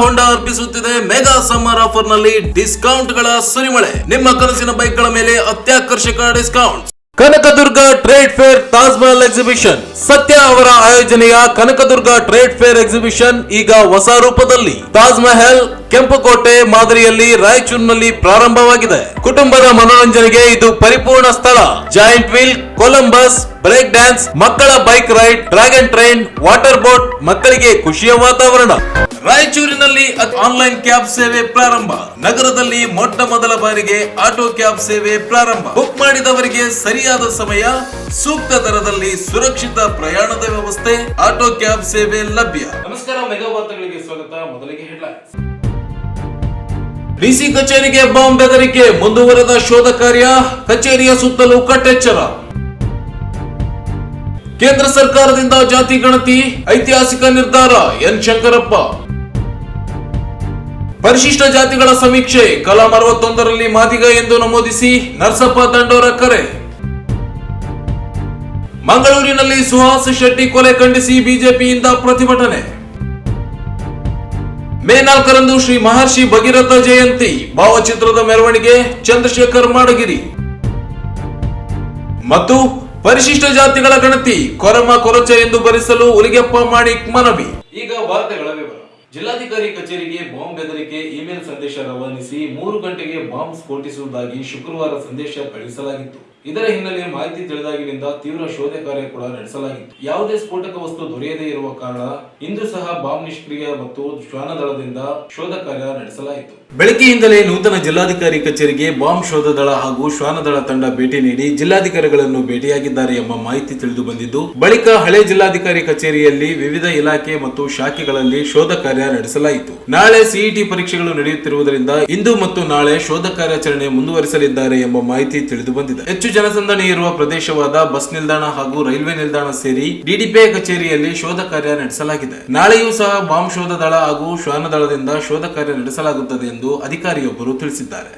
ಹೋಂಡಾ ಅರ್ಪಿಸುತ್ತಿದೆ mega summer ಆಫರ್ನಲ್ಲಿ ಡಿಸ್ಕೌಂಟ್ಗಳ ಸುರಿಮಳೆ. ನಿಮ್ಮ ಕನಸಿನ ಬೈಕ್ಗಳ ಮೇಲೆ ಅತ್ಯಾಕರ್ಷಕ discount Kanakadurga trade fair Taj Mahal exhibition Satya ಅವರ ಆಯೋಜನೆಯ ಕನಕದುರ್ಗ ಟ್ರೇಡ್ ಫೇರ್ ಎಕ್ಸಿಬಿಷನ್ ಈಗ ಹೊಸ ರೂಪದಲ್ಲಿ. ತಾಜ್ ಮಹಲ್ ಕೆಂಪುಕೋಟೆ ಮಾದರಿಯಲ್ಲಿ ರಾಯಚೂರಿನಲ್ಲಿ ಪ್ರಾರಂಭವಾಗಿದೆ. ಕುಟುಂಬದ ಮನೋರಂಜನೆಗೆ ಇದು ಪರಿಪೂರ್ಣ ಸ್ಥಳ. Giant wheel, Columbus, break dance, ಮಕ್ಕಳ bike ride dragon train, water boat, ಮಕ್ಕಳಿಗೆ ಖುಷಿಯ ವಾತಾವರಣ. ರಾಯಚೂರಿನಲ್ಲಿ ಆನ್ಲೈನ್ ಕ್ಯಾಬ್ ಸೇವೆ ಪ್ರಾರಂಭ. ನಗರದಲ್ಲಿ ಮೊಟ್ಟ ಮೊದಲ ಬಾರಿಗೆ ಆಟೋ ಕ್ಯಾಬ್ ಸೇವೆ ಪ್ರಾರಂಭ. ಬುಕ್ ಮಾಡಿದವರಿಗೆ ಸರಿಯಾದ ಸಮಯ, ಸೂಕ್ತ ದರದಲ್ಲಿ ಸುರಕ್ಷಿತ ಪ್ರಯಾಣದ ವ್ಯವಸ್ಥೆ, ಆಟೋ ಕ್ಯಾಬ್ ಸೇವೆ ಲಭ್ಯ. ನಮಸ್ಕಾರ ಮೆಗಾ ವಾರ್ತೆಗಳಿಗೆ ಸ್ವಾಗತ. ಮೊದಲಿಗೆ ಹೆಡ್ಲೈನ್ಸ್. ಡಿಸಿ ಕಚೇರಿಗೆ ಬಾಂಬ್ ಬೆದರಿಕೆ, ಮುಂದುವರೆದ ಶೋಧ ಕಾರ್ಯ, ಕಚೇರಿಯ ಸುತ್ತಲೂ ಕಟ್ಟೆಚ್ಚರ. ಕೇಂದ್ರ ಸರ್ಕಾರದಿಂದ ಜಾತಿ ಗಣತಿ, ಐತಿಹಾಸಿಕ ನಿರ್ಧಾರ, ಎನ್ ಶಂಕರಪ್ಪ. ಪರಿಶಿಷ್ಟ ಜಾತಿಗಳ ಸಮೀಕ್ಷೆ, ಕಲಾಂ ಅರವತ್ತೊಂದರಲ್ಲಿ ಮಾದಿಗ ಎಂದು ನಮೂದಿಸಿ ನರಸಪ್ಪ ದಂಡೋರ ಕರೆ. ಮಂಗಳೂರಿನಲ್ಲಿ ಸುಹಾಸ್ ಶೆಟ್ಟಿ ಕೊಲೆ ಖಂಡಿಸಿ ಬಿಜೆಪಿಯಿಂದ ಪ್ರತಿಭಟನೆ. ಮೇ ನಾಲ್ಕರಂದು ಶ್ರೀ ಮಹರ್ಷಿ ಭಗೀರಥ ಜಯಂತಿ ಭಾವಚಿತ್ರದ ಮೆರವಣಿಗೆ ಚಂದ್ರಶೇಖರ್ ಮಾಡಗಿರಿ. ಮತ್ತು ಪರಿಶಿಷ್ಟ ಜಾತಿಗಳ ಗಣತಿ ಕೊರಮ ಕೊರಚ ಎಂದು ಭರಿಸಲು ಉಲಿಗೆಪ್ಪ ಮಾಣಿಕ್ ಮನವಿ. ಈಗ ವಾರ್ತೆಗಳ ವಿವರ. ಜಿಲ್ಲಾಧಿಕಾರಿ ಕಚೇರಿಗೆ ಬಾಂಬ್ ಬೆದರಿಕೆ, ಇಮೇಲ್ ಸಂದೇಶ ರವಾನಿಸಿ ಮೂರು ಗಂಟೆಗೆ ಬಾಂಬ್ ಸ್ಫೋಟಿಸುವುದಾಗಿ ಶುಕ್ರವಾರ ಸಂದೇಶ ಕಳುಹಿಸಲಾಗಿತ್ತು. ಇದರ ಹಿನ್ನೆಲೆ ಮಾಹಿತಿ ತಿಳಿದಾಗಿನಿಂದ ತೀವ್ರ ಶೋಧ ಕಾರ್ಯ ಕೂಡ ನಡೆಸಲಾಗಿತ್ತು. ಯಾವುದೇ ಸ್ಫೋಟಕ ವಸ್ತು ದೊರೆಯದೇ ಇರುವ ಕಾರಣ ಇಂದು ಸಹ ಬಾಂಬ್ ನಿಷ್ಕ್ರಿಯ ಮತ್ತು ಶ್ವಾನದಳದಿಂದ ಶೋಧ ಕಾರ್ಯ ನಡೆಸಲಾಯಿತು. ಬೆಳಗ್ಗೆಯಿಂದಲೇ ನೂತನ ಜಿಲ್ಲಾಧಿಕಾರಿ ಕಚೇರಿಗೆ ಬಾಂಬ್ ಶೋಧ ದಳ ಹಾಗೂ ಶ್ವಾನದಳ ತಂಡ ಭೇಟಿ ನೀಡಿ ಜಿಲ್ಲಾಧಿಕಾರಿಗಳನ್ನು ಭೇಟಿಯಾಗಿದ್ದಾರೆ ಎಂಬ ಮಾಹಿತಿ ತಿಳಿದು ಬಂದಿದ್ದು, ಬಳಿಕ ಹಳೆ ಜಿಲ್ಲಾಧಿಕಾರಿ ಕಚೇರಿಯಲ್ಲಿ ವಿವಿಧ ಇಲಾಖೆ ಮತ್ತು ಶಾಖೆಗಳಲ್ಲಿ ಶೋಧ ಕಾರ್ಯ ನಡೆಸಲಾಯಿತು. ನಾಳೆ ಸಿಇಟಿ ಪರೀಕ್ಷೆಗಳು ನಡೆಯುತ್ತಿರುವುದರಿಂದ ಇಂದು ಮತ್ತು ನಾಳೆ ಶೋಧ ಕಾರ್ಯಾಚರಣೆ ಮುಂದುವರಿಸಲಿದ್ದಾರೆ ಎಂಬ ಮಾಹಿತಿ ತಿಳಿದು ಬಂದಿದೆ. ಹೆಚ್ಚು ಜನಸಂದಣಿ ಇರುವ ಪ್ರದೇಶವಾದ ಬಸ್ ನಿಲ್ದಾಣ ಹಾಗೂ ರೈಲ್ವೆ ನಿಲ್ದಾಣ ಸೇರಿ ಡಿಡಿಪಿಐ ಕಚೇರಿಯಲ್ಲಿ ಶೋಧ ಕಾರ್ಯ ನಡೆಸಲಾಗಿದೆ. ನಾಳೆಯೂ ಸಹ ಬಾಂಬ್ ಶೋಧ ದಳ ಹಾಗೂ ಶ್ವಾನ ದಳದಿಂದ ಶೋಧ ಕಾರ್ಯ ನಡೆಸಲಾಗುತ್ತದೆ ಎಂದು ಅಧಿಕಾರಿಯೊಬ್ಬರು ತಿಳಿಸಿದ್ದಾರೆ.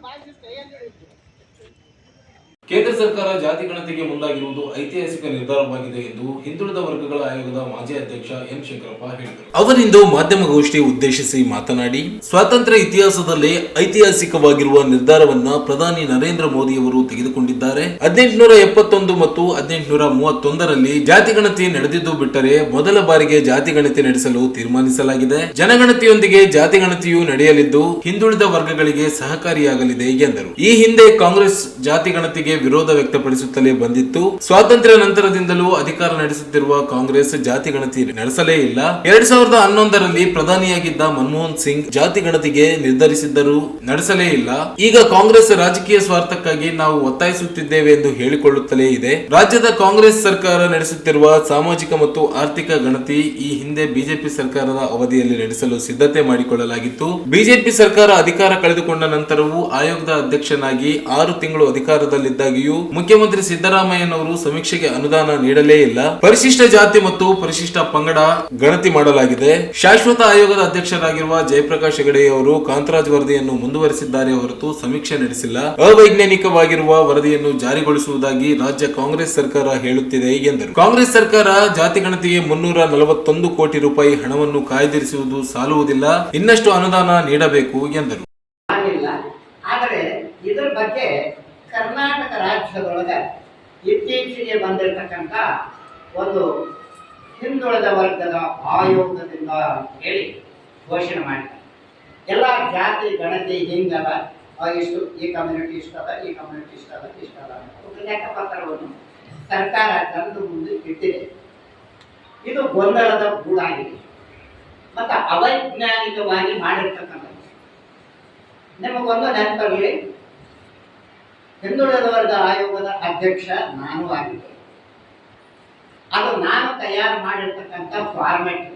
mais ಕೇಂದ್ರ ಸರ್ಕಾರ ಜಾತಿ ಗಣತಿಗೆ ಮುಂದಾಗಿರುವುದು ಐತಿಹಾಸಿಕ ನಿರ್ಧಾರವಾಗಿದೆ ಎಂದು ಹಿಂದುಳಿದ ವರ್ಗಗಳ ಆಯೋಗದ ಮಾಜಿ ಅಧ್ಯಕ್ಷ ಎಂ ಶಂಕರಪ್ಪ ಹೇಳಿದರು. ಅವರಿಂದು ಮಾಧ್ಯಮಗೋಷ್ಠಿ ಉದ್ದೇಶಿಸಿ ಮಾತನಾಡಿ, ಸ್ವಾತಂತ್ರ್ಯ ಇತಿಹಾಸದಲ್ಲಿ ಐತಿಹಾಸಿಕವಾಗಿರುವ ನಿರ್ಧಾರವನ್ನ ಪ್ರಧಾನಿ ನರೇಂದ್ರ ಮೋದಿ ಅವರು ತೆಗೆದುಕೊಂಡಿದ್ದಾರೆ. ಹದಿನೆಂಟುನೂರ ಎಪ್ಪತ್ತೊಂದು ಮತ್ತು ಹದಿನೆಂಟುನೂರ ಮೂವತ್ತೊಂದರಲ್ಲಿ ಜಾತಿ ಗಣತಿ ನಡೆದಿದ್ದು ಬಿಟ್ಟರೆ ಮೊದಲ ಬಾರಿಗೆ ಜಾತಿ ಗಣತಿ ನಡೆಸಲು ತೀರ್ಮಾನಿಸಲಾಗಿದೆ. ಜನಗಣತಿಯೊಂದಿಗೆ ಜಾತಿ ಗಣತಿಯು ನಡೆಯಲಿದ್ದು, ಹಿಂದುಳಿದ ವರ್ಗಗಳಿಗೆ ಸಹಕಾರಿಯಾಗಲಿದೆ ಎಂದರು. ಈ ಹಿಂದೆ ಕಾಂಗ್ರೆಸ್ ಜಾತಿ ಗಣತಿಗೆ ವಿರೋಧ ವ್ಯಕ್ತಪಡಿಸುತ್ತಲೇ ಬಂದಿತ್ತು. ಸ್ವಾತಂತ್ರ್ಯ ನಂತರದಿಂದಲೂ ಅಧಿಕಾರ ನಡೆಸುತ್ತಿರುವ ಕಾಂಗ್ರೆಸ್ ಜಾತಿ ಗಣತಿ ನಡೆಸಲೇ ಇಲ್ಲ. ಎರಡ್ ಸಾವಿರದ ಹನ್ನೊಂದರಲ್ಲಿ ಪ್ರಧಾನಿಯಾಗಿದ್ದ ಮನಮೋಹನ್ ಸಿಂಗ್ ಜಾತಿ ಗಣತಿಗೆ ನಿರ್ಧರಿಸಿದ್ದರೂ ನಡೆಸಲೇ ಇಲ್ಲ. ಈಗ ಕಾಂಗ್ರೆಸ್ ರಾಜಕೀಯ ಸ್ವಾರ್ಥಕ್ಕಾಗಿ ನಾವು ಒತ್ತಾಯಿಸುತ್ತಿದ್ದೇವೆ ಎಂದು ಹೇಳಿಕೊಳ್ಳುತ್ತಲೇ ಇದೆ. ರಾಜ್ಯದ ಕಾಂಗ್ರೆಸ್ ಸರ್ಕಾರ ನಡೆಸುತ್ತಿರುವ ಸಾಮಾಜಿಕ ಮತ್ತು ಆರ್ಥಿಕ ಗಣತಿ ಈ ಹಿಂದೆ ಬಿಜೆಪಿ ಸರ್ಕಾರದ ಅವಧಿಯಲ್ಲಿ ನಡೆಸಲು ಸಿದ್ಧತೆ ಮಾಡಿಕೊಳ್ಳಲಾಗಿತ್ತು. ಬಿಜೆಪಿ ಸರ್ಕಾರ ಅಧಿಕಾರ ಕಳೆದುಕೊಂಡ ನಂತರವೂ ಆಯೋಗದ ಅಧ್ಯಕ್ಷನಾಗಿ ಆರು ತಿಂಗಳು ಅಧಿಕಾರದಲ್ಲಿದ್ದಾಗಿಯೂ ಮುಖ್ಯಮಂತ್ರಿ ಸಿದ್ದರಾಮಯ್ಯನವರು ಸಮೀಕ್ಷೆಗೆ ಅನುದಾನ ನೀಡಲೇ ಇಲ್ಲ. ಪರಿಶಿಷ್ಟ ಜಾತಿ ಮತ್ತು ಪರಿಶಿಷ್ಟ ಪಂಗಡ ಗಣತಿ ಮಾಡಲಾಗಿದೆ. ಶಾಶ್ವತ ಆಯೋಗದ ಅಧ್ಯಕ್ಷರಾಗಿರುವ ಜಯಪ್ರಕಾಶ್ ಹೆಗಡೆ ಅವರು ಕಾಂತರಾಜ್ ವರದಿಯನ್ನು ಮುಂದುವರೆಸಿದ್ದಾರೆ ಹೊರತು ಸಮೀಕ್ಷೆ ನಡೆಸಿಲ್ಲ. ಅವೈಜ್ಞಾನಿಕವಾಗಿರುವ ವರದಿಯನ್ನು ಜಾರಿಗೊಳಿಸುವುದಾಗಿ ರಾಜ್ಯ ಕಾಂಗ್ರೆಸ್ ಸರ್ಕಾರ ಹೇಳುತ್ತಿದೆ ಎಂದರು. ಕಾಂಗ್ರೆಸ್ ಸರ್ಕಾರ ಜಾತಿ ಗಣತಿಗೆ ಮುನ್ನೂರ ನಲವತ್ತೊಂದು ಕೋಟಿ ರೂಪಾಯಿ ಹಣವನ್ನು ಕಾಯ್ದಿರಿಸುವುದು ಸಾಲುವುದಿಲ್ಲ. ಇನ್ನಷ್ಟು ಅನುದಾನ ನೀಡಬೇಕು ಎಂದರು. ಕರ್ನಾಟಕ ರಾಜ್ಯದೊಳಗೆ ಇತ್ತೀಚೆಗೆ ಬಂದಿರತಕ್ಕಂಥ ಒಂದು ಹಿಂದುಳಿದ ವರ್ಗದ ಆಯೋಗದಿಂದ ಹೇಳಿ ಘೋಷಣೆ ಮಾಡಿದ್ದಾರೆ. ಎಲ್ಲ ಜಾತಿ, ಗಣತಿ ಹಿಂಗದ ಇಷ್ಟು, ಈ ಕಮ್ಯುನಿಟಿ ಇಷ್ಟದ ಈ ಕಮ್ಯುನಿಟಿ ಇಷ್ಟದ ಇಷ್ಟದ ಒಂದು ಲೆಕ್ಕಪತ್ರವನ್ನು ಸರ್ಕಾರ ತಂದು ಮುಂದೆ ಇಟ್ಟಿದೆ. ಇದು ಗೊಂದಲದ ಗೂಡಾಗಿದೆ. ಮತ್ತು ಅವೈಜ್ಞಾನಿಕವಾಗಿ ಮಾಡಿರ್ತಕ್ಕಂಥದ್ದು. ನಿಮಗೊಂದು ನೆನಪಲ್ಲಿ ಹಿಂದುಳಿದ ವರ್ಗ ಆಯೋಗದ ಅಧ್ಯಕ್ಷ ನಾನು ಆಗಿದ್ದೆ. ಅದು ನಾನು ತಯಾರು ಮಾಡಿರ್ತಕ್ಕಂಥ ಫಾರ್ಮೆಟ್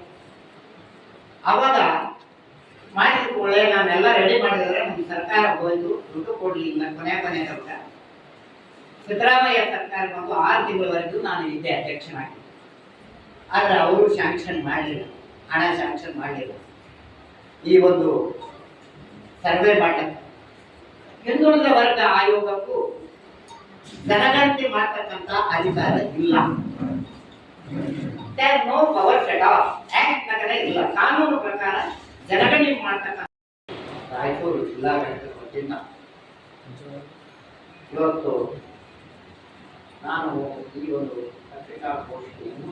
ಅವಾಗ ಮಾಡಿದ ಕೂಡಲೇ ನಾನೆಲ್ಲ ರೆಡಿ ಮಾಡಿದರೆ ನಮ್ಮ ಸರ್ಕಾರ ಹೋಯ್ತು, ದುಡ್ಡು ಕೊಡಲಿಲ್ಲ, ಕೊನೆ ಕೊನೆ ತನಕ. ಸಿದ್ದರಾಮಯ್ಯ ಸರ್ಕಾರ ಬಂದು ಆರು ತಿಂಗಳವರೆಗೂ ನಾನು ಇದ್ದೆ ಅಧ್ಯಕ್ಷನಾಗಿ ಆದರೆ ಅವರು ಶಾಂಕ್ಷನ್ ಮಾಡಲಿಲ್ಲ, ಹಣ ಶಾಂಕ್ಷನ್ ಮಾಡಲಿಲ್ಲ. ಈ ಒಂದು ಸರ್ವೆ ಮಾಡಲಿಕ್ಕೆ. ಹಿಂದುಳಿದ ವರ್ಗ ಆಯೋಗಕ್ಕೂ ಜನಗಣತಿ ಮಾಡತಕ್ಕಂತ ಅಧಿಕಾರ ಇಲ್ಲ. ನೋ ಪವರ್ ಸೆಟ್ ಆಫ್ ಇಲ್ಲ. ಕಾನೂನು ಪ್ರಕಾರ ಜನಗಣತಿ ಮಾಡ್ತಕ್ಕಂಥ ರಾಯಚೂರು ಜಿಲ್ಲಾಡಳಿತ ಇವತ್ತು ನಾನು ಈ ಒಂದು ಪತ್ರಿಕಾಗೋಷ್ಠಿಯನ್ನು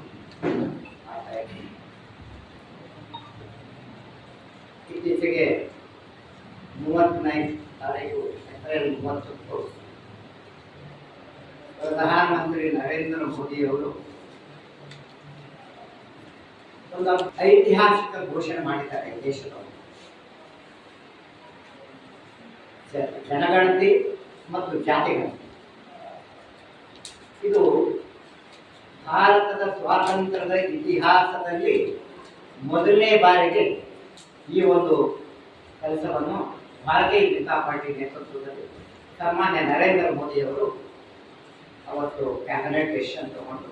ಮಾಡ್ತಾ ಇದ್ದೀನಿ. ಇತ್ತೀಚೆಗೆ ಮೂವತ್ತನೇ ತಾರೀಕು ಏಪ್ರಿಲ್ ಮೂವತ್ತೊಂದು ಪ್ರಧಾನಮಂತ್ರಿ ನರೇಂದ್ರ ಮೋದಿಯವರು ಒಂದು ಐತಿಹಾಸಿಕ ಘೋಷಣೆ ಮಾಡಿದ್ದಾರೆ ದೇಶದವರು. ಜನಗಣತಿ ಮತ್ತು ಜಾತಿಗಣತಿ. ಇದು ಭಾರತದ ಸ್ವಾತಂತ್ರ್ಯದ ಇತಿಹಾಸದಲ್ಲಿ ಮೊದಲನೇ ಬಾರಿಗೆ ಈ ಒಂದು ಕೆಲಸವನ್ನು ಭಾರತೀಯ ಜನತಾ ಪಾರ್ಟಿ ನೇತೃತ್ವದಲ್ಲಿ ಸನ್ಮಾನ್ಯ ನರೇಂದ್ರ ಮೋದಿಯವರು ಅವತ್ತು ಕ್ಯಾಬಿನೆಟ್ ಡಿಸಿಷನ್ ತಗೊಂಡು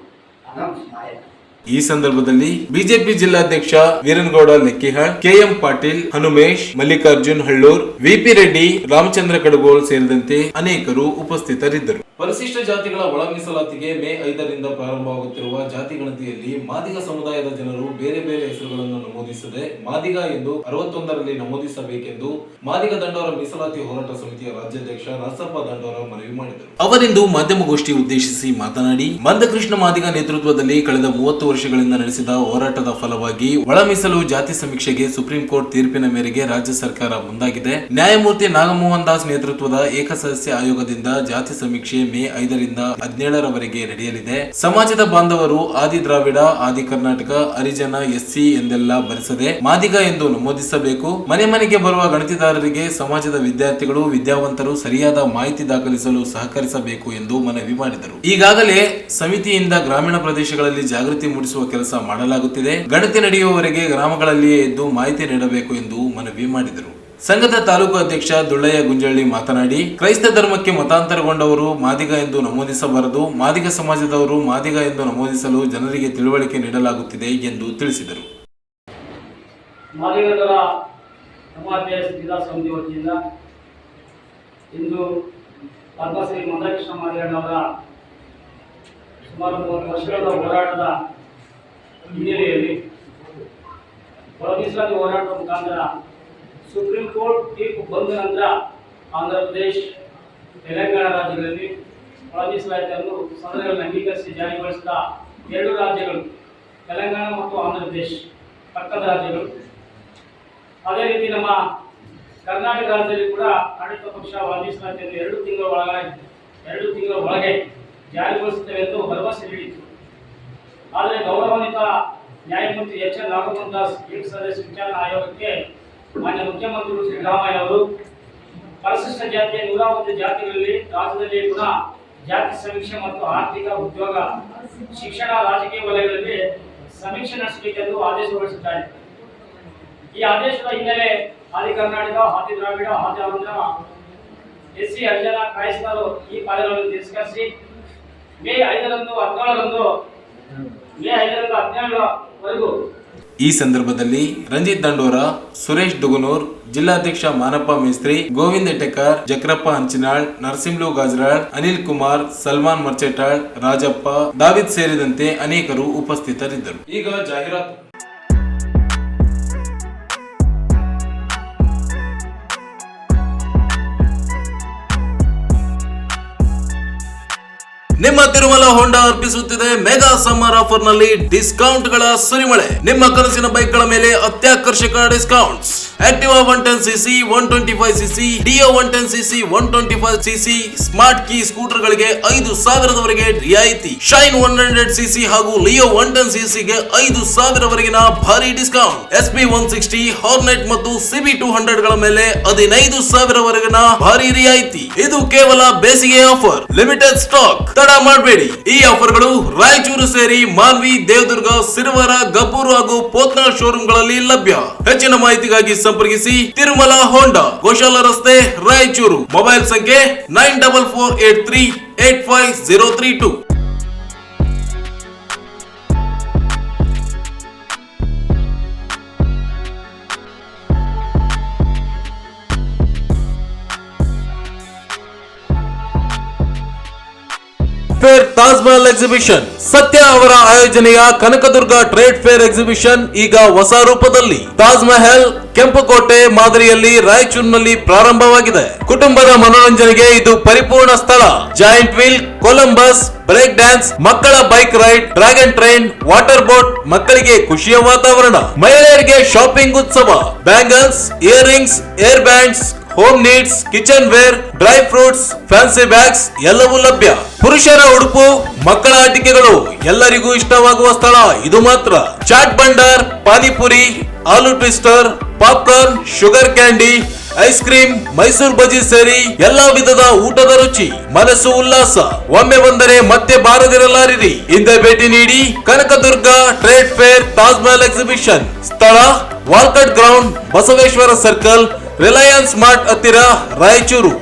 ಅನೌನ್ಸ್ ಮಾಡಿದ್ದಾರೆ ಈ ಸಂದರ್ಭದಲ್ಲಿ ಬಿಜೆಪಿ ಜಿಲ್ಲಾಧ್ಯಕ್ಷ ವೀರನ್ಗೌಡ ಲೆಕ್ಕಿಹಾಳ್ ಕೆಎಂ ಪಾಟೀಲ್ ಹನುಮೇಶ್ ಮಲ್ಲಿಕಾರ್ಜುನ್ ಹಳ್ಳೂರ್ ವಿಪಿ ರೆಡ್ಡಿ ರಾಮಚಂದ್ರ ಕಡಗೋಳ್ ಸೇರಿದಂತೆ ಅನೇಕರು ಉಪಸ್ಥಿತರಿದ್ದರು. ಪರಿಶಿಷ್ಟ ಜಾತಿಗಳ ಒಳ ಮೀಸಲಾತಿಗೆ ಮೇ ಐದರಿಂದ ಪ್ರಾರಂಭವಾಗುತ್ತಿರುವ ಜಾತಿ ಗಣತಿಯಲ್ಲಿ ಮಾದಿಗ ಸಮುದಾಯದ ಜನರು ಬೇರೆ ಬೇರೆ ಹೆಸರುಗಳನ್ನು ನಮೂದಿಸದೆ ಮಾದಿಗ ಎಂದು ಅರವತ್ತೊಂದರಲ್ಲಿ ನಮೂದಿಸಬೇಕೆಂದು ಮಾದಿಗ ದಂಡೋರ ಮೀಸಲಾತಿ ಹೋರಾಟ ಸಮಿತಿಯ ರಾಜ್ಯಾಧ್ಯಕ್ಷ ನರಸಪ್ಪ ದಂಡೋರ ಮನವಿ ಮಾಡಿದರು. ಅವರಿಂದು ಮಾಧ್ಯಮಗೋಷ್ಠಿ ಉದ್ದೇಶಿಸಿ ಮಾತನಾಡಿ ಮಂದಕೃಷ್ಣ ಮಾದಿಗ ನೇತೃತ್ವದಲ್ಲಿ ಕಳೆದ ಮೂವತ್ತು ವರ್ಷಗಳಿಂದ ನಡೆಸಿದ ಹೋರಾಟದ ಫಲವಾಗಿ ಒಳಮೀಸಲು ಜಾತಿ ಸಮೀಕ್ಷೆಗೆ ಸುಪ್ರೀಂ ಕೋರ್ಟ್ ತೀರ್ಪಿನ ಮೇರೆಗೆ ರಾಜ್ಯ ಸರ್ಕಾರ ಮುಂದಾಗಿದೆ. ನ್ಯಾಯಮೂರ್ತಿ ನಾಗಮೋಹನ್ ದಾಸ್ ನೇತೃತ್ವದ ಏಕಸದಸ್ಯ ಆಯೋಗದಿಂದ ಜಾತಿ ಸಮೀಕ್ಷೆ ಮೇ ಐದರಿಂದ ಹದಿನೇಳರವರೆಗೆ ನಡೆಯಲಿದೆ. ಸಮಾಜದ ಬಾಂಧವರು, ಆದಿ ದ್ರಾವಿಡ, ಆದಿ ಕರ್ನಾಟಕ, ಹರಿಜನ, ಎಸ್ಸಿ ಎಂದೆಲ್ಲ ಭರಿಸದೆ ಮಾದಿಗ ಎಂದು ನಮೂದಿಸಬೇಕು. ಮನೆ ಮನೆಗೆ ಬರುವ ಗಣತಿದಾರರಿಗೆ ಸಮಾಜದ ವಿದ್ಯಾರ್ಥಿಗಳು, ವಿದ್ಯಾವಂತರು ಸರಿಯಾದ ಮಾಹಿತಿ ದಾಖಲಿಸಲು ಸಹಕರಿಸಬೇಕು ಎಂದು ಮನವಿ ಮಾಡಿದರು. ಈಗಾಗಲೇ ಸಮಿತಿಯಿಂದ ಗ್ರಾಮೀಣ ಪ್ರದೇಶಗಳಲ್ಲಿ ಜಾಗೃತಿ ಮೂಡಿಸುವ ಕೆಲಸ ಮಾಡಲಾಗುತ್ತಿದೆ. ಗಣತಿ ನಡೆಯುವವರೆಗೆ ಗ್ರಾಮಗಳಲ್ಲಿಯೇ ಎದ್ದು ಮಾಹಿತಿ ನೀಡಬೇಕು ಎಂದು ಮನವಿ ಮಾಡಿದರು. ಸಂಘದ ತಾಲೂಕು ಅಧ್ಯಕ್ಷ ದುಳ್ಳಯ್ಯ ಗುಂಜಳ್ಳಿ ಮಾತನಾಡಿ, ಕ್ರೈಸ್ತ ಧರ್ಮಕ್ಕೆ ಮತಾಂತರಗೊಂಡವರು ಮಾದಿಗ ಎಂದು ನಮೂದಿಸಬಾರದು, ಮಾದಿಗ ಸಮಾಜದವರು ಮಾದಿಗ ಎಂದು ನಮೂದಿಸಲು ಜನರಿಗೆ ತಿಳುವಳಿಕೆ ನೀಡಲಾಗುತ್ತಿದೆ ಎಂದು ತಿಳಿಸಿದರು. ಸುಮಾರು ಮೂವತ್ತು ವರ್ಷಗಳ ಹೋರಾಟದ ಹಿನ್ನೆಲೆಯಲ್ಲಿ ಮೀಸಲಾತಿ ಹೋರಾಟದ ಮುಖಾಂತರ ಸುಪ್ರೀಂ ಕೋರ್ಟ್ ತೀರ್ಪು ಬಂದ ನಂತರ ಆಂಧ್ರ ಪ್ರದೇಶ್, ತೆಲಂಗಾಣ ರಾಜ್ಯಗಳಲ್ಲಿ ಒಳ ಸದನಗಳನ್ನು ಅಂಗೀಕರಿಸಿ ಜಾರಿಗೊಳಿಸಿದ ಎರಡು ರಾಜ್ಯಗಳು, ತೆಲಂಗಾಣ ಮತ್ತು ಆಂಧ್ರ ಪ್ರದೇಶ್ ಪಕ್ಕದ ರಾಜ್ಯಗಳು. ಅದೇ ರೀತಿ ನಮ್ಮ ಕರ್ನಾಟಕ ರಾಜ್ಯದಲ್ಲಿ ಕೂಡ ಆಡಳಿತ ಪಕ್ಷ ಒಳ ಎಂದು ಎರಡು ತಿಂಗಳ ಒಳಗೆ ಎರಡು ತಿಂಗಳ ಒಳಗೆ ಜಾರಿಗೊಳಿಸುತ್ತೇವೆ ಎಂದು ಭರವಸೆ ನೀಡಿತ್ತು. ಆದರೆ ಗೌರವಾನ್ವಿತ ನ್ಯಾಯಮೂರ್ತಿ ಎಚ್ ಎನ್ ನಾಗಮೋಹನ್ ದಾಸ್ ಏಕ ಸದಸ್ಯ ವಿಚಾರಣಾ ಆಯೋಗಕ್ಕೆ ಮಾನ್ಯ ಮುಖ್ಯಮಂತ್ರಿಗಳು ಸಿದ್ದರಾಮಯ್ಯ ಅವರು ಪರಿಶಿಷ್ಟ ಜಾತಿಯ ನೂರ ಒಂದು ಜಾತಿಗಳಲ್ಲಿ ರಾಜ್ಯದಲ್ಲಿ ಕೂಡ ಜಾತಿ ಸಮೀಕ್ಷೆ ಮತ್ತು ಆರ್ಥಿಕ ಉದ್ಯೋಗ ಶಿಕ್ಷಣ ರಾಜಕೀಯ ವಲಯಗಳಲ್ಲಿ ಸಮೀಕ್ಷೆ ನಡೆಸಬೇಕೆಂದು ಆದೇಶ ಹೊರಡಿಸಿದ್ದಾರೆ ಈ ಆದೇಶದ ಹಿನ್ನೆಲೆ ಆದಿ ಕರ್ನಾಟಕ ಆದಿ ದ್ರಾವಿಡ ಆದಿ ಆಂಧ್ರ ಎಸ್ ಸಿ ಹರಿಜನ ಕ್ರೈಸ್ತರು ಈ ಪದಗಳನ್ನು ತಿರಸ್ಕರಿಸಿ ಮೇ ಐದರಂದು ಹದಿನೇಳರಂದು ಈ ಸಂದರ್ಭದಲ್ಲಿ ರಂಜಿತ್ ದಂಡೋರ, ಸುರೇಶ್ ಡುಗುನೂರ್ ಜಿಲ್ಲಾಧ್ಯಕ್ಷ ಮಾನಪ್ಪ ಮೇಸ್ತ್ರಿ, ಗೋವಿಂದ ಎಟೆಕರ್ ಜಕ್ರಪ್ಪ ಹಂಚಿನಾಳ್ ನರಸಿಂಹಲು ಗಾಜರಾಳ್, ಅನಿಲ್ ಕುಮಾರ್, ಸಲ್ಮಾನ್ ಮರ್ಚೆಟಾಳ್, ರಾಜಪ್ಪ, ದಾವಿದ್ ಸೇರಿದಂತೆ ಅನೇಕರು ಉಪಸ್ಥಿತರಿದ್ದರು. ಈಗ ಜಾಹೀರಾತು. ನಿಮ್ಮ ತಿರುಮಲ ಹೊಂಡಾ ಅರ್ಪಿಸುತ್ತಿದೆ ಮೆಗಾ ಸಮ್ಮರ್ ಆಫರ್ನಲ್ಲಿ ಡಿಸ್ಕೌಂಟ್ಗಳ ಸುರಿಮಳೆ. ನಿಮ್ಮ ಕನಸಿನ ಬೈಕ್ಗಳ ಮೇಲೆ ಅತ್ಯಾಕರ್ಷಕ discounts. Activa one ten CC one twenty five CC Dio one ten CC one twenty five CC smart key scooter ಗಳಿಗೆ ಐದು ಸಾವಿರದವರೆಗೆ ರಿಯಾಯಿತಿ. ಶೈನ್ ಒನ್ ಹಂಡ್ರೆಡ್ ಸಿಸಿ ಹಾಗೂ ಲಿಯೋ ಒನ್ ಟೆನ್ ಸಿಸಿಗೆ ಐದು ಸಾವಿರವರೆಗಿನ ಭಾರಿ discount S P one sixty Hornet ಮತ್ತು ಸಿಬಿ ಟೂ ಹಂಡ್ರೆಡ್ಗಳ ಮೇಲೆ ಹದಿನೈದು ಸಾವಿರವರೆಗಿನ ಭಾರಿ ರಿಯಾಯಿತಿ. ಇದು ಕೇವಲ ಬೇಸಿಗೆ ಆಫರ್ ಲಿಮಿಟೆಡ್ ಸ್ಟಾಕ್ ತಡ ಮಾಡಬೇಡಿ. ಈ ಆಫರ್ಗಳು ರಾಯಚೂರು ಸೇರಿ ಮಾನ್ವಿ, ದೇವದುರ್ಗ, ಸಿರುವರ ಗಬ್ಬೂರು ಹಾಗೂ ಪೋತ್ನ ಶೋರೂಮ್ಗಳಲ್ಲಿ ಲಭ್ಯ. ಹೆಚ್ಚಿನ ಮಾಹಿತಿಗಾಗಿ ಸಂಪರ್ಕಿಸಿ ತಿರುಮಲ, ಹೋಂಡಾ, ಗೋಶಾಲ ರಸ್ತೆ, ರಾಯಚೂರು. ಮೊಬೈಲ್ ಸಂಖ್ಯೆ nine double four eight three eight five zero three two. Exhibition Satya ಅವರ ಆಯೋಜನೆಯ ಕನಕದುರ್ಗ ಟ್ರೇಡ್ ಫೇರ್ ಎಕ್ಸಿಬಿಷನ್ ಈಗ ಹೊಸ ರೂಪದಲ್ಲಿ. ತಾಜ್ ಮಹಲ್, ಕೆಂಪುಕೋಟೆ, ಮಾದರಿಯಲ್ಲಿ ರಾಯಚೂರಿನಲ್ಲಿ ಪ್ರಾರಂಭವಾಗಿದೆ. ಕುಟುಂಬದ ಮನೋರಂಜನೆಗೆ ಇದು ಪರಿಪೂರ್ಣ ಸ್ಥಳ. Giant wheel Columbus break dance ಮಕ್ಕಳ bike ride dragon train water boat ಮಕ್ಕಳಿಗೆ ಖುಷಿಯ ವಾತಾವರಣ. ಮಹಿಳೆಯರಿಗೆ ಶಾಪಿಂಗ್ ಉತ್ಸವ. Bangles earrings hair bands home needs kitchenware dry fruits fancy bags ಎಲ್ಲವೂ ಲಭ್ಯ. ಪುರುಷರ ಉಡುಪು, ಮಕ್ಕಳ ಆಟಿಕೆಗಳು ಎಲ್ಲರಿಗೂ ಇಷ್ಟವಾಗುವ ಸ್ಥಳ. ಇದು ಮಾತ್ರ. Chaat ಬಂಡರ್, panipuri, aloo twister, popcorn, sugar candy, ice cream, Mysore bajji ಸೇರಿ ಎಲ್ಲಾ ವಿಧದ ಊಟದ ರುಚಿ, ಮನಸ್ಸು ಉಲ್ಲಾಸ. ಒಮ್ಮೆ ಬಂದರೆ ಮತ್ತೆ ಬಾರದಿರಲಾರಿರಿ ಹಿಂದೆ ಭೇಟಿ ನೀಡಿ Kanakadurga trade fair Taj Mahal exhibition. ಸ್ಥಳ ವಾಲ್ಕಟ್ ground, Basaveshwara circle Reliance Mart ಹತ್ತಿರ ರಾಯಚೂರು.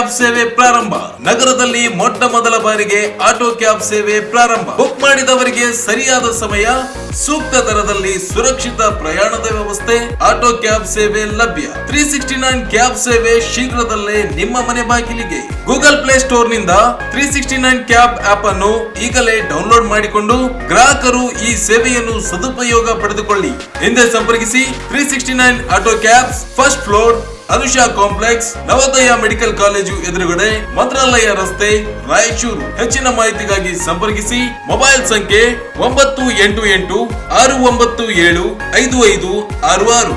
ಕ್ಯಾಬ್ ಸೇವೆ ಪ್ರಾರಂಭ. ನಗರದಲ್ಲಿ ಮೊಟ್ಟ ಮೊದಲ ಬಾರಿಗೆ ಆಟೋ ಕ್ಯಾಬ್ ಸೇವೆ ಪ್ರಾರಂಭ. ಬುಕ್ ಮಾಡಿದವರಿಗೆ ಸರಿಯಾದ ಸಮಯ, ಸೂಕ್ತ ದರದಲ್ಲಿ ಸುರಕ್ಷಿತ ಪ್ರಯಾಣದ ವ್ಯವಸ್ಥೆ, ಆಟೋ ಕ್ಯಾಬ್ ಸೇವೆ ಲಭ್ಯ. ತ್ರೀ ಸಿಕ್ಸ್ಟಿ ನೈನ್ ಕ್ಯಾಬ್ ಸೇವೆ ಶೀಘ್ರದಲ್ಲೇ ನಿಮ್ಮ ಮನೆ ಬಾಗಿಲಿಗೆ. Google play ಸ್ಟೋರ್ನಿಂದ three sixty nine cab app ಅನ್ನು ಈಗಲೇ ಡೌನ್ಲೋಡ್ ಮಾಡಿಕೊಂಡು ಗ್ರಾಹಕರು ಈ ಸೇವೆಯನ್ನು ಸದುಪಯೋಗ ಪಡೆದುಕೊಳ್ಳಿ. ಹಿಂದೆ ಸಂಪರ್ಕಿಸಿ three sixty nine auto cab first floor Anusha complex, Navodaya medical college ಎದುರುಗಡೆ ಮಂತ್ರಾಲಯ ರಸ್ತೆ, ರಾಯಚೂರು. ಹೆಚ್ಚಿನ ಮಾಹಿತಿಗಾಗಿ ಸಂಪರ್ಕಿಸಿ. ಮೊಬೈಲ್ ಸಂಖ್ಯೆ ಒಂಬತ್ತು ಎಂಟು ಎಂಟು ಆರು ಒಂಬತ್ತು ಏಳು ಐದು ಐದು ಆರು ಆರು.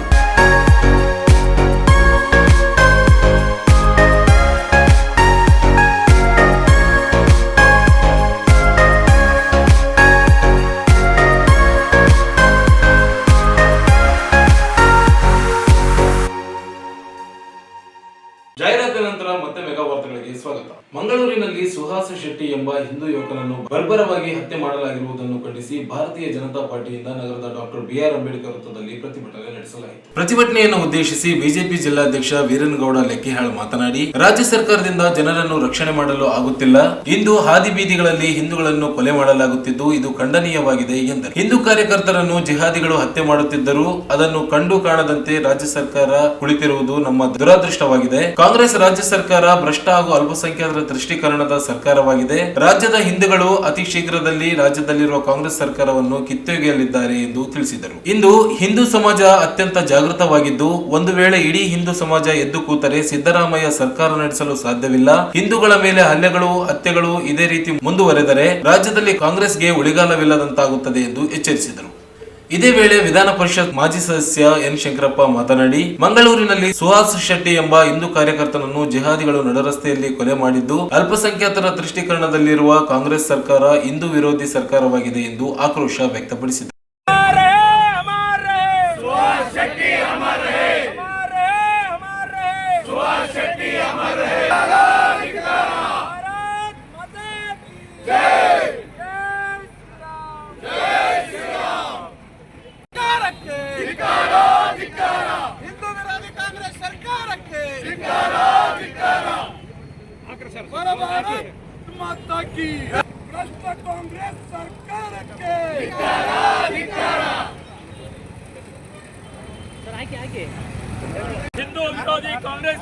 ಮಂಗಳೂರಿನಲ್ಲಿ ಸುಹಾಸ ಶೆಟ್ಟಿ ಎಂಬ ಹಿಂದೂ ಯುವಕನನ್ನು ಬರ್ಬರವಾಗಿ ಹತ್ಯೆ ಮಾಡಲಾಗಿರುವುದನ್ನು ಖಂಡಿಸಿ ಭಾರತೀಯ ಜನತಾ ಪಾರ್ಟಿಯಿಂದ ನಗರದ ಡಾಕ್ಟರ್ ಬಿಆರ್ ಅಂಬೇಡ್ಕರ್ ವೃತ್ತದಲ್ಲಿ ಪ್ರತಿಭಟನೆ ನಡೆಸಲಾಯಿತು. ಪ್ರತಿಭಟನೆಯನ್ನು ಉದ್ದೇಶಿಸಿ ಬಿಜೆಪಿ ಜಿಲ್ಲಾಧ್ಯಕ್ಷ ವೀರನಗೌಡ ಲೆಕ್ಕಿಹಾಳ್ ಮಾತನಾಡಿ, ರಾಜ್ಯ ಸರ್ಕಾರದಿಂದ ಜನರನ್ನು ರಕ್ಷಣೆ ಮಾಡಲು ಆಗುತ್ತಿಲ್ಲ. ಇಂದು ಹಾದಿ ಬೀದಿಗಳಲ್ಲಿ ಹಿಂದೂಗಳನ್ನು ಕೊಲೆ ಮಾಡಲಾಗುತ್ತಿದ್ದು, ಇದು ಖಂಡನೀಯವಾಗಿದೆ ಎಂದರು. ಹಿಂದೂ ಕಾರ್ಯಕರ್ತರನ್ನು ಜಿಹಾದಿಗಳು ಹತ್ಯೆ ಮಾಡುತ್ತಿದ್ದರೂ, ಅದನ್ನು ಕಂಡು ಕಾಣದಂತೆ ರಾಜ್ಯ ಸರ್ಕಾರ ಕುಳಿತಿರುವುದು ನಮ್ಮ ದುರಾದೃಷ್ಟವಾಗಿದೆ. ಕಾಂಗ್ರೆಸ್ ರಾಜ್ಯ ಸರ್ಕಾರ ಭ್ರಷ್ಟ ಹಾಗೂ ಅಲ್ಪಸಂಖ್ಯಾತರ ದೃಷ್ಟೀಕರಣದ ಸರ್ಕಾರವಾಗಿದೆ. ರಾಜ್ಯದ ಹಿಂದೂಗಳು ಅತಿ ಶೀಘ್ರದಲ್ಲಿ ರಾಜ್ಯದಲ್ಲಿರುವ ಕಾಂಗ್ರೆಸ್ ಸರ್ಕಾರವನ್ನು ಕಿತ್ತೊಗೆಯಲಿದ್ದಾರೆ ಎಂದು ತಿಳಿಸಿದರು. ಇಂದು ಹಿಂದೂ ಸಮಾಜ ಅತ್ಯಂತ ಜಾಗೃತವಾಗಿದ್ದು, ಒಂದು ವೇಳೆ ಇಡೀ ಹಿಂದೂ ಸಮಾಜ ಎದ್ದು ಕೂತರೆ ಸಿದ್ದರಾಮಯ್ಯ ಸರ್ಕಾರ ನಡೆಸಲು ಸಾಧ್ಯವಿಲ್ಲ. ಹಿಂದೂಗಳ ಮೇಲೆ ಹಲ್ಲೆಗಳು, ಹತ್ಯೆಗಳು ಇದೇ ರೀತಿ ಮುಂದುವರೆದರೆ ರಾಜ್ಯದಲ್ಲಿ ಕಾಂಗ್ರೆಸ್ಗೆ ಉಳಿಗಾಲವಿಲ್ಲದಂತಾಗುತ್ತದೆ ಎಂದು ಎಚ್ಚರಿಸಿದರು. ಇದೇ ವೇಳೆ ವಿಧಾನ ಪರಿಷತ್ ಮಾಜಿ ಸದಸ್ಯ ಎನ್ ಶಂಕರಪ್ಪ ಮಾತನಾಡಿ, ಮಂಗಳೂರಿನಲ್ಲಿ ಸುಹಾಸ್ ಶೆಟ್ಟಿ ಎಂಬ ಹಿಂದೂ ಕಾರ್ಯಕರ್ತನನ್ನು ಜಿಹಾದಿಗಳು ನಡರಸ್ತೆಯಲ್ಲಿ ಕೊಲೆ ಮಾಡಿದ್ದು, ಅಲ್ಪಸಂಖ್ಯಾತರ ದೃಷ್ಟೀಕರಣದಲ್ಲಿರುವ ಕಾಂಗ್ರೆಸ್ ಸರ್ಕಾರ ಹಿಂದೂ ವಿರೋಧಿ ಸರ್ಕಾರವಾಗಿದೆ ಎಂದು ಆಕ್ರೋಶ ವ್ಯಕ್ತಪಡಿಸಿದರು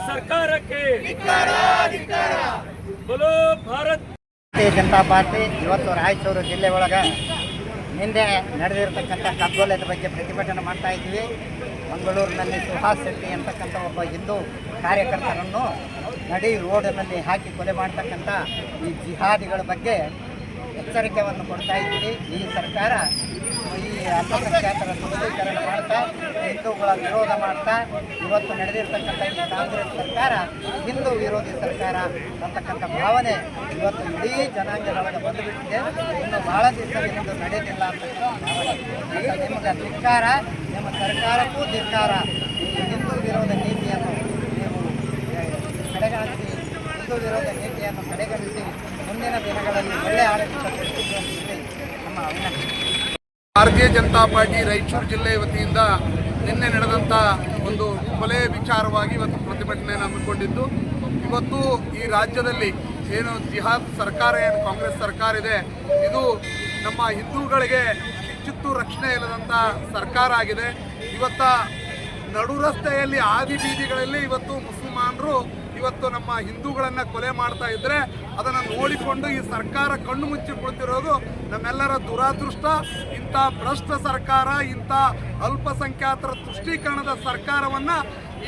ಸರ್ಕಾರಕ್ಕೆ ಭಾರತೀಯ ಜನತಾ ಪಾರ್ಟಿ ಇವತ್ತು ರಾಯಚೂರು ಜಿಲ್ಲೆ ಒಳಗೆ ಹಿಂದೆ ನಡೆದಿರತಕ್ಕಂಥ ಕಗ್ಗೊಲದ ಬಗ್ಗೆ ಪ್ರತಿಭಟನೆ ಮಾಡ್ತಾ ಇದ್ವಿ ಮಂಗಳೂರಿನಲ್ಲಿ ಸುಹಾಸ್ ಶೆಟ್ಟಿ ಅಂತಕ್ಕಂಥ ಒಬ್ಬ ಹಿಂದೂ ಕಾರ್ಯಕರ್ತರನ್ನು ನಡಿ ರೋಡಿನಲ್ಲಿ ಹಾಕಿ ಕೊಲೆ ಮಾಡ್ತಕ್ಕಂಥ ಈ ಜಿಹಾದಿಗಳ ಬಗ್ಗೆ ಎಚ್ಚರಿಕೆಯನ್ನು ಕೊಡ್ತಾ ಇದ್ದೀವಿ ಈ ಸರ್ಕಾರ ಈ ಅಲ್ಪಸಂಖ್ಯಾತರ ಸಬಲೀಕರಣ ಮಾಡ್ತಾ, ಹಿಂದೂಗಳ ವಿರೋಧ ಮಾಡ್ತಾ, ಇವತ್ತು ನಡೆದಿರ್ತಕ್ಕಂಥ ಈ ಕಾಂಗ್ರೆಸ್ ಸರ್ಕಾರ, ಹಿಂದೂ ವಿರೋಧಿ ಸರ್ಕಾರ ಅಂತಕ್ಕಂಥ ಭಾವನೆ ಇವತ್ತು ಇಡೀ ಜನಾಂಗದೊಳಗೆ ಬಂದುಬಿಟ್ಟಿದೆ. ಇನ್ನು ಬಹಳ ದಿವಸ ಇನ್ನೊಂದು ನಡೆದಿಲ್ಲ ಅಂತಕ್ಕಂಥ ನಿಮಗೆ ಧಿಕ್ಕಾರ, ನಿಮ್ಮ ಸರ್ಕಾರಕ್ಕೂ ಧಿಕ್ಕಾರ. ಈ ಹಿಂದೂ ವಿರೋಧ ನೀತಿಯನ್ನು ನೀವು ಕಡೆಗಣಿಸಿ. ಹಿಂದೂ ವಿರೋಧ ನೀತಿಯನ್ನು ಕಡೆಗಣಿಸಿ ಮುಂದಿನ ದಿನಗಳಲ್ಲಿ ಒಳ್ಳೆಯ ಆಡಳಿತ ಭಾರತೀಯ ಜನತಾ ಪಾರ್ಟಿ ರಾಯಚೂರು ಜಿಲ್ಲೆ ವತಿಯಿಂದ ನಿನ್ನೆ ನಡೆದಂಥ ಒಂದು ಕೊಲೆ ವಿಚಾರವಾಗಿ ಇವತ್ತು ಪ್ರತಿಭಟನೆ ಹಮ್ಮಿಕೊಂಡಿದ್ದು. ಇವತ್ತು ಈ ರಾಜ್ಯದಲ್ಲಿ ಏನು ಜಿಹಾದ್ ಸರ್ಕಾರ ಏನು ಕಾಂಗ್ರೆಸ್ ಸರ್ಕಾರ ಇದೆ, ಇದು ನಮ್ಮ ಹಿಂದೂಗಳಿಗೆ ಚಿತ್ತು ರಕ್ಷಣೆ ಇಲ್ಲದಂಥ ಸರ್ಕಾರ ಆಗಿದೆ. ಇವತ್ತ ನಡು ರಸ್ತೆಯಲ್ಲಿ ಆದಿ ಬೀದಿಗಳಲ್ಲಿ ಇವತ್ತು ಮುಸಲ್ಮಾನರು ಇವತ್ತು ನಮ್ಮ ಹಿಂದೂಗಳನ್ನು ಕೊಲೆ ಮಾಡ್ತಾ ಇದ್ರೆ ಅದನ್ನು ನೋಡಿಕೊಂಡು ಈ ಸರ್ಕಾರ ಕಣ್ಣು ಮುಚ್ಚಿ ಕುಳಿತಿರೋದು ನಮ್ಮೆಲ್ಲರ ದುರಾದೃಷ್ಟ. ಇಂಥ ಭ್ರಷ್ಟ ಸರ್ಕಾರ, ಇಂಥ ಅಲ್ಪಸಂಖ್ಯಾತರ ತುಷ್ಟೀಕರಣದ ಸರ್ಕಾರವನ್ನು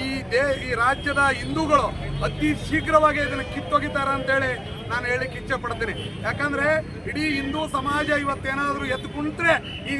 ಈ ದೇ, ಈ ರಾಜ್ಯದ ಹಿಂದೂಗಳು ಅತಿ ಶೀಘ್ರವಾಗಿ ಇದನ್ನು ಕಿತ್ತೊಗಿತಾರೆ ಅಂತೇಳಿ ನಾನು ಹೇಳಕ್ಕೆ ಇಚ್ಛೆ ಪಡ್ತೀನಿ ಯಾಕಂದ್ರೆ ಇಡೀ ಹಿಂದೂ ಸಮಾಜ ಇವತ್ತೇನಾದರೂ ಎದ್ದು ಕುಂತ್ರೆ ಈ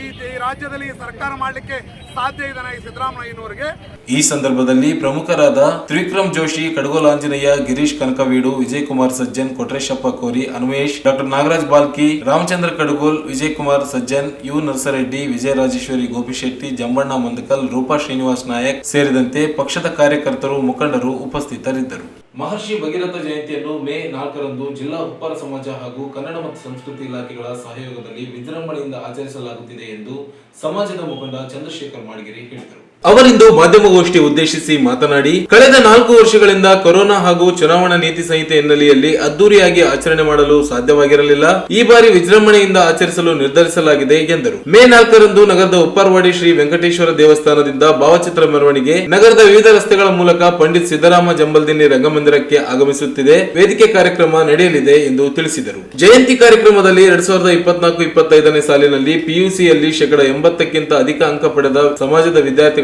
ಈ ರಾಜ್ಯದಲ್ಲಿ ಸರ್ಕಾರ ಮಾಡಲಿಕ್ಕೆ ಸಾಧ್ಯ ಇದೆ ಈ ಸಿದ್ದರಾಮಯ್ಯನವರಿಗೆ? ಈ ಸಂದರ್ಭದಲ್ಲಿ ಪ್ರಮುಖರಾದ ತ್ರಿವಿಕ್ರಮ್ ಜೋಶಿ ಕಡಗೋಲಾಂಜನೇಯ ಗಿರೀಶ್ ಕನಕವೀಡು ವಿಜಯ್ ಕುಮಾರ್ ಸಜ್ಜನ್, ಕೊಟ್ರೇಶಪ್ಪ ಕೋರಿ ಅನ್ವೇಶ್ ಡಾಕ್ಟರ್ ನಾಗರಾಜ್ ಬಾಲ್ಕಿ, ರಾಮಚಂದ್ರ ಕಡಗೋಲ್ ವಿಜಯ್ ಕುಮಾರ್ ಸಜ್ಜನ್, ಯು ನರಸರೆಡ್ಡಿ ವಿಜಯ ರಾಜೇಶ್ವರಿ ಗೋಪಿಶೆಟ್ಟಿ, ಜಂಬಣ್ಣ ಮಂದಕಲ್, ರೂಪಾ ಶ್ರೀನಿವಾಸ್ ನಾಯಕ್ ಸೇರಿದಂತೆ ಪಕ್ಷದ ಕಾರ್ಯಕರ್ತರು ಮುಖಂಡರು ಉಪಸ್ಥಿತರಿದ್ದರು. ಮಹರ್ಷಿ ಭಗೀರಥ ಜಯಂತಿಯನ್ನು ಮೇ ನಾಲ್ಕರಂದು ಜಿಲ್ಲಾ ಉಪ್ಪಾರ ಸಮಾಜ ಹಾಗೂ ಕನ್ನಡ ಮತ್ತು ಸಂಸ್ಕೃತಿ ಇಲಾಖೆಗಳ ಸಹಯೋಗದಲ್ಲಿ ವಿಜೃಂಭಣೆಯಿಂದ ಆಚರಿಸಲಾಗುತ್ತಿದೆ ಎಂದು ಸಮಾಜದ ಮುಖಂಡ ಚಂದ್ರಶೇಖರ್ ಮಾಡಿಗಿರಿ ಹೇಳಿದರು. ಅವರಿಂದು ಮಾಧ್ಯಮಗೋಷ್ಠಿ ಉದ್ದೇಶಿಸಿ ಮಾತನಾಡಿ, ಕಳೆದ ನಾಲ್ಕು ವರ್ಷಗಳಿಂದ ಕೊರೋನಾ ಹಾಗೂ ಚುನಾವಣಾ ನೀತಿ ಸಂಹಿತೆ ಹಿನ್ನೆಲೆಯಲ್ಲಿ ಅದ್ದೂರಿಯಾಗಿ ಆಚರಣೆ ಮಾಡಲು ಸಾಧ್ಯವಾಗಿರಲಿಲ್ಲ. ಈ ಬಾರಿ ವಿಜೃಂಭಣೆಯಿಂದ ಆಚರಿಸಲು ನಿರ್ಧರಿಸಲಾಗಿದೆ ಎಂದರು. ಮೇ ನಾಲ್ಕರಂದು ನಗರದ ಉಪ್ಪಾರವಾಡಿ ಶ್ರೀ ವೆಂಕಟೇಶ್ವರ ದೇವಸ್ಥಾನದಿಂದ ಭಾವಚಿತ್ರ ಮೆರವಣಿಗೆ ನಗರದ ವಿವಿಧ ರಸ್ತೆಗಳ ಮೂಲಕ ಪಂಡಿತ್ ಸಿದ್ದರಾಮ ಜಂಬಲ್ದಿನಿ ರಂಗಮಂದಿರಕ್ಕೆ ಆಗಮಿಸುತ್ತಿದೆ. ವೇದಿಕೆ ಕಾರ್ಯಕ್ರಮ ನಡೆಯಲಿದೆ ಎಂದು ತಿಳಿಸಿದರು. ಜಯಂತಿ ಕಾರ್ಯಕ್ರಮದಲ್ಲಿ ಎರಡ್ ಸಾವಿರದ ಇಪ್ಪತ್ನಾಲ್ಕು, ಇಪ್ಪತ್ತೈದನೇ ಸಾಲಿನಲ್ಲಿ ಪಿಯುಸಿಯಲ್ಲಿ ಶೇಕಡ ಎಂಬತ್ತಕ್ಕಿಂತ ಅಧಿಕ ಅಂಕ ಪಡೆದ ಸಮಾಜದ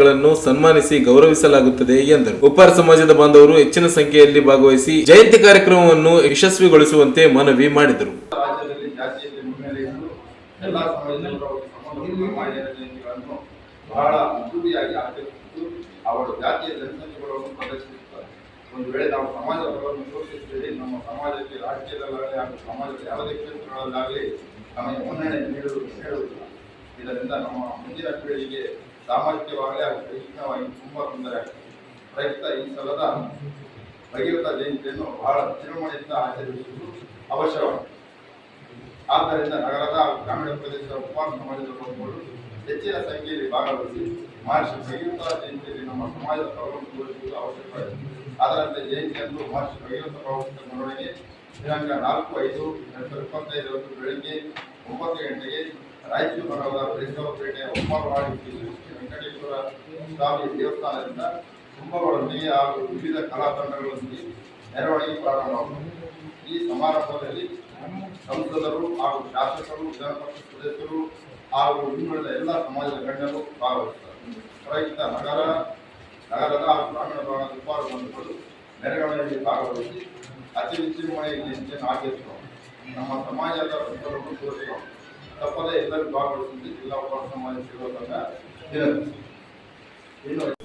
ವಿದ್ಯಾರ್ಥಿಗಳನ್ನು ಸನ್ಮಾನಿಸಿ ಗೌರವಿಸಲಾಗುತ್ತದೆ ಎಂದರು. ಉಪ್ಪಾರ ಸಮಾಜದ ಬಾಂಧವರು ಹೆಚ್ಚಿನ ಸಂಖ್ಯೆಯಲ್ಲಿ ಭಾಗವಹಿಸಿ ಜಯಂತಿ ಕಾರ್ಯಕ್ರಮವನ್ನು ಯಶಸ್ವಿಗೊಳಿಸುವಂತೆ ಮನವಿ ಮಾಡಿದರು. ಬಹಳ ಅದ್ಭುತಿಯಾಗಿ ಆಚರಿಸಿದ್ದು, ಅವರು ಜಾತಿಯ ಜನಸಂಖ್ಯೆಗಳನ್ನು ಪ್ರದರ್ಶಿಸುತ್ತಾರೆ. ಒಂದು ವೇಳೆ ನಾವು ಸಮಾಜ ಬಲವನ್ನು ತೋರಿಸುತ್ತೇವೆ ನಮ್ಮ ಸಮಾಜಕ್ಕೆ ರಾಜ್ಯದಲ್ಲಾಗಲಿ ಹಾಗೂ ಸಮಾಜದ ಯಾವುದೇ ಕ್ಷೇತ್ರಗಳಲ್ಲಾಗಲಿ ನಮಗೆ ಮುನ್ನಡೆ ನೀಡುವುದು ಹೇಳುವುದಿಲ್ಲ. ಇದರಿಂದ ನಮ್ಮ ಮುಂದಿನ ಪೀಳಿಗೆಗೆ ಸಾಮಾಜಿಕವಾಗಲಿ ಹಾಗೂ ಶೈಕ್ಷಣಿಕವಾಗಿ ತುಂಬ ತೊಂದರೆ ಆಗ್ತದೆ. ಈ ಸಲದ ಭಗೀರಥ ಜಯಂತಿಯನ್ನು ಬಹಳ ವಿಜೃಂಭಣೆಯಿಂದ ಆಚರಿಸುವುದು ಅವಶ್ಯವಾಗಿದೆ ಆದ್ದರಿಂದ ನಗರದ ಗ್ರಾಮೀಣ ಪ್ರದೇಶದ ಉಪವಾಸ ಸಮಾಜದ ಬಂಧುಗಳು ಹೆಚ್ಚಿನ ಸಂಖ್ಯೆಯಲ್ಲಿ ಭಾಗವಹಿಸಿ ಮಹರ್ಷಿ ಭಗೀರಥ ಜಯಂತಿಯಲ್ಲಿ ನಮ್ಮ ಸಮಾಜದ ಪರವನ್ನು ತೋರಿಸುವುದು ಅವಶ್ಯಕವಾಗಿದೆ. ಅದರಂತೆ ಜಯಂತಿಯಂದು ಮಹರ್ಷಿ ಭಗೀರಥ ಪ್ರವಾಸದ ಮೆರವಣಿಗೆ ದಿನಾಂಕ ನಾಲ್ಕು ಐದು ಎರಡು ಸಾವಿರದ ಇಪ್ಪತ್ತೈದರಂದು ಬೆಳಗ್ಗೆ ಒಂಬತ್ತು ಗಂಟೆಗೆ ರಾಯಚೂರು ಮಠದ ಬೇಸವಪೇಟೆಯ ಉಪ್ಪಾರವಾಡಿ, ಶ್ರೀ ವೆಂಕಟೇಶ್ವರ ಸ್ವಾಮಿ ದೇವಸ್ಥಾನದಿಂದ ಕುಂಭಗಳೊಂದಿಗೆ ಹಾಗೂ ವಿವಿಧ ಕಲಾ ತಂಡಗಳೊಂದಿಗೆ ಮೆರವಣಿಗೆ ಪ್ರಾರಂಭವಾಗುತ್ತದೆ ಈ ಸಮಾರಂಭದಲ್ಲಿ ಸಂಸದರು ಹಾಗೂ ಶಾಸಕರು, ವಿಧಾನಪರಿಷತ್ ಸದಸ್ಯರು ಹಾಗೂ ಇನ್ನುಳಿದ ಎಲ್ಲ ಸಮಾಜದ ಗಣ್ಯರು ಭಾಗವಹಿಸುತ್ತಾರೆ. ರೈತ, ನಗರ, ನಗರದ ಹಾಗೂ ಗ್ರಾಮೀಣ ಭಾಗದ ಉಪಾರ ಬಂಧುಗಳು ಮೆರವಣಿಗೆಯಲ್ಲಿ ಭಾಗವಹಿಸಿ ಅತಿ ವಿಜೃಂಭಣೆಯಲ್ಲಿ ಆಚರಿಸುವ ನಮ್ಮ ಸಮಾಜದ ಹೆಸರನ್ನು ತೋರಿಸುವ ತಪ್ಪದೇ ಎಲ್ಲರೂ ಭಾಗವಹಿಸುವಂತೆ ಜಿಲ್ಲಾ ಉಪ ಸಮಾಜ